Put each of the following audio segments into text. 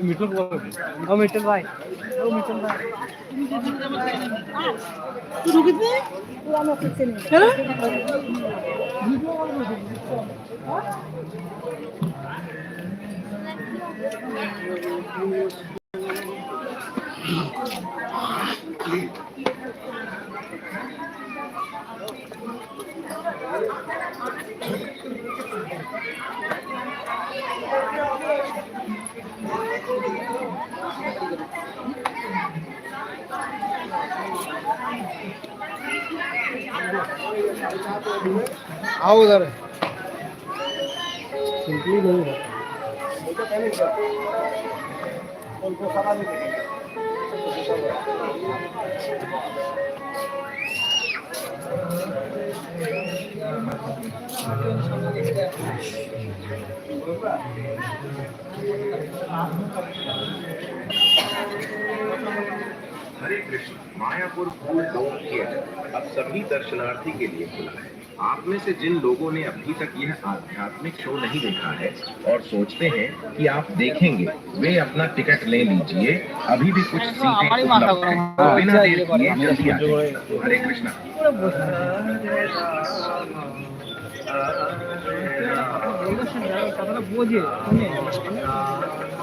মিটল ভাই। ও মিটল ভাই। आओ उधर सिंपली नहीं हरे कृष्ण मायापुर फूल लोक अब सभी दर्शनार्थी के लिए खुला है आप में से जिन लोगों ने अभी तक यह आध्यात्मिक शो नहीं देखा है और सोचते हैं कि आप देखेंगे वे अपना टिकट ले लीजिए अभी भी कुछ सीटें उपलब्ध हैं तो बिना देर किए जल्दी आ जाइए हरे कृष्णा কথাটা বোঝে শুনে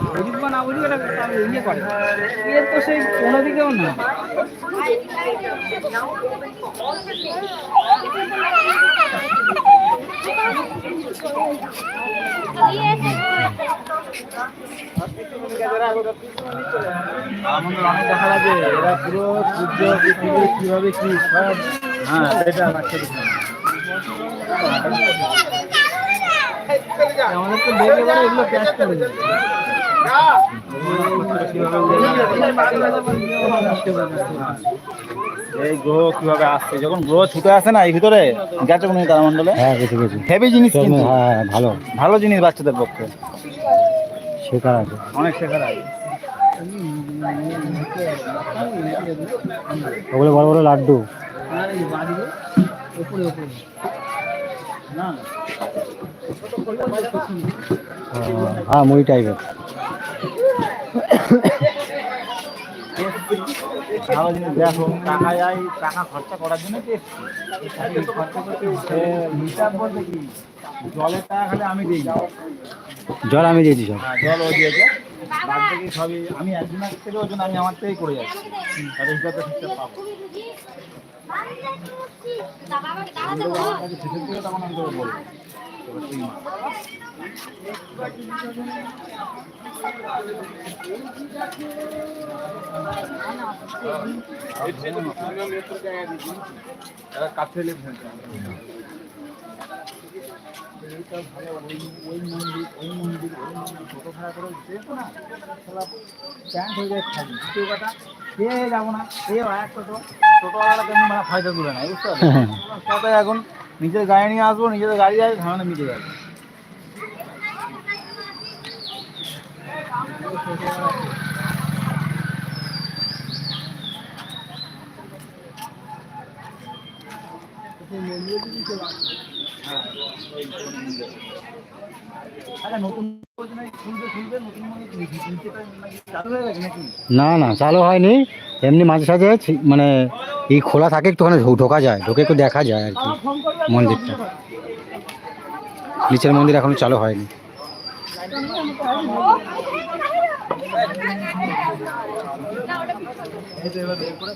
বুঝুক বা না বুঝুক এটা তার ইয়ে করে এর তো সেই কোনো দিকেও না আমাদের অনেক কীভাবে কি সব হ্যাঁ বাচ্চা আমাদের তো দেখে এবারে এগুলো ক্যাশ করে যাবে এই গ্রহ কীভাবে আসছে? যখন গ্রহ ছুটে আসে না এই ভিতরে গেছে কোনো তারামণ্ডলে হ্যাঁ গেছি গেছি। হেভি জিনিস কিন্তু। হ্যাঁ ভালো। ভালো জিনিস বাচ্চাদের পক্ষে। শেখার আছে। অনেক শেখার আছে। ওগুলো বড় বড় লাড্ডু। হ্যাঁ মুড়ি টাইপের ভালো জিনিস দেখো টাকা যায় টাকা খরচা করার জন্য কি এসছি? খরচা করতে এসছে। হিসাব বলতে কি জলের টাকা খালি আমি দিই জল আমি দিয়েছি সব হ্যাঁ, জল ও দিয়েছে বাদ থেকে সবই আমি একজনের থেকে ওজন আমি আমার থেকেই করে যাচ্ছি তাহলে হিসাবটা ঠিকঠাক পাবো তখন আমি তোকে বলব মাপ। এরা ছোটো না, কথা, না, মানে ফায়দা তুলে পারলে? এখন নিজের গাড়ি নিয়ে আসব, নিজের গাড়ি যাবে, ঝামেলা মিটে যাবে। আচ্ছা, নতুন যোজনা খুলবে, খুলবে, নতুন মন্দির নিচেটা নাকি চালু হয়ে গেছে নাকি? না না, চালু হয়নি। এমনি মাঝে সাঝে মানে এই খোলা থাকে, একটুখানি ঢোকা যায়, ঢোকে একটু দেখা যায় আর কি, মন্দিরটা। নিচের মন্দির এখনও চালু হয়নি। এই তো এবার বের করে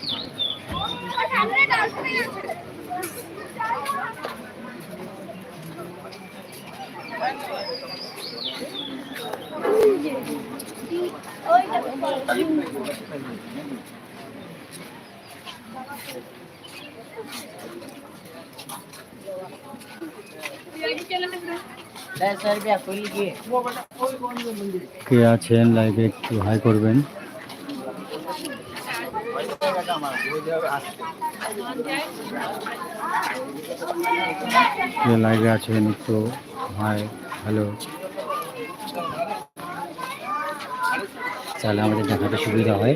কে আছেন? লাইভে একটু হাই করবেন। কে লাইভে আছেন একটু হাই হ্যালো তাহলে আমাদের দেখাতে সুবিধা হয়।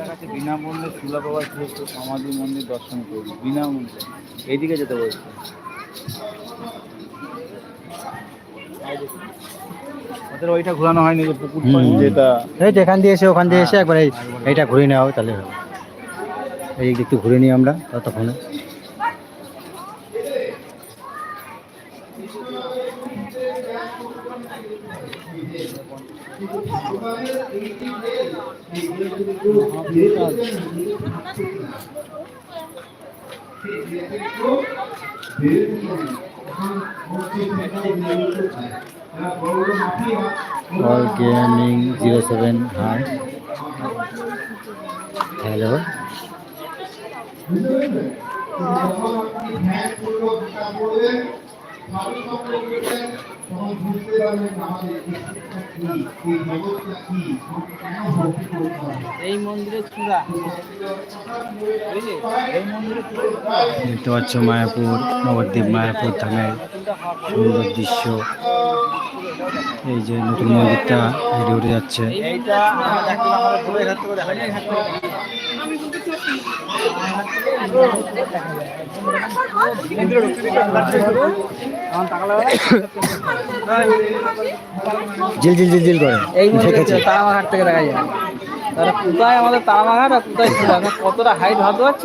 কাছে বিনামূল্যে সুলা বাবার সমাধি মন্দির দর্শন করুন। বিনামূল্যে। এইদিকে যেতে বলছে। ওদের ওইটা ঘোরানো হয়নি যে পুকুর যেটা এই তো এখান দিয়ে এসে ওখান দিয়ে এসে একবার এই এইটা ঘুরে নেওয়া হবে তাহলে হবে। এই দিক একটু ঘুরে নিই আমরা ততক্ষণে। All gaming zero seven hi hello এই মন্দিরের চূড়া। বুঝলি এই মন্দিরের চূড়া দেখতে পাচ্ছ মায়াপুর নবদ্বীপ মায়াপুর ধামের সুন্দর দৃশ্য। এই যে নতুন মন্দিরটা হেঁটে উঠে যাচ্ছে। এইটা জিল জিল জিল জিল করে। এই চূড়া তারামাঘাট থেকে দেখা যায়। তাহলে কোথায় আমাদের তারামাঘাট আর কোথায় মানে কতটা হাইট ভাবতে পারছ?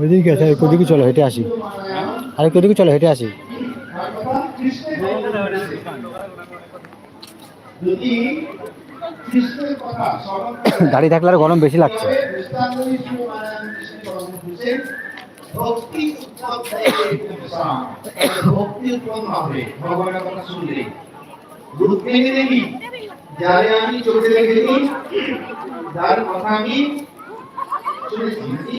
ওইদিকে আছে ওইদিকে চলো, হেঁটে আসি। আরে ওইদিকে চলো, হেঁটে আসি। দাঁড়িয়ে থাকলে আর গরম বেশি লাগছে। আমি চোখে দেখেছি যার কথা আমি শুনেছি।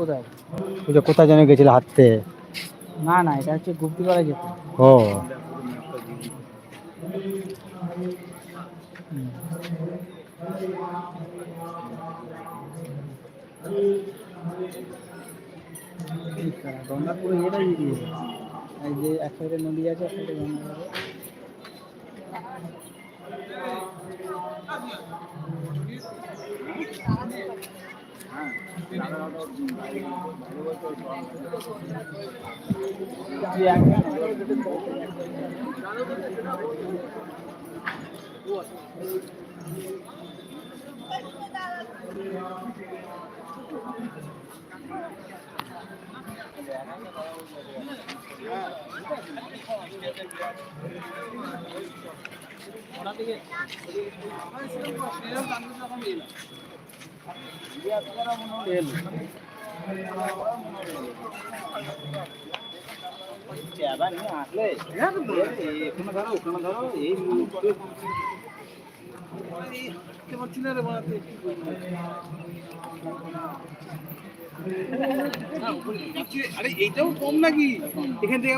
কোথায়? ওই যে কোথায় যেন গেছিল হাঁটতে? না না এটা হচ্ছে গুপ্তিপাড়া যেতে। ও। গঙ্গা পুরো দিয়ে দিয়েছে যে এক সাইডে নদী আছে এক সাইডে গঙ্গা আছে আসলে এখানে ধরো ওখানে ধরো এই মুহূর্তে আরে এইটাও কম নাকি? এখান থেকে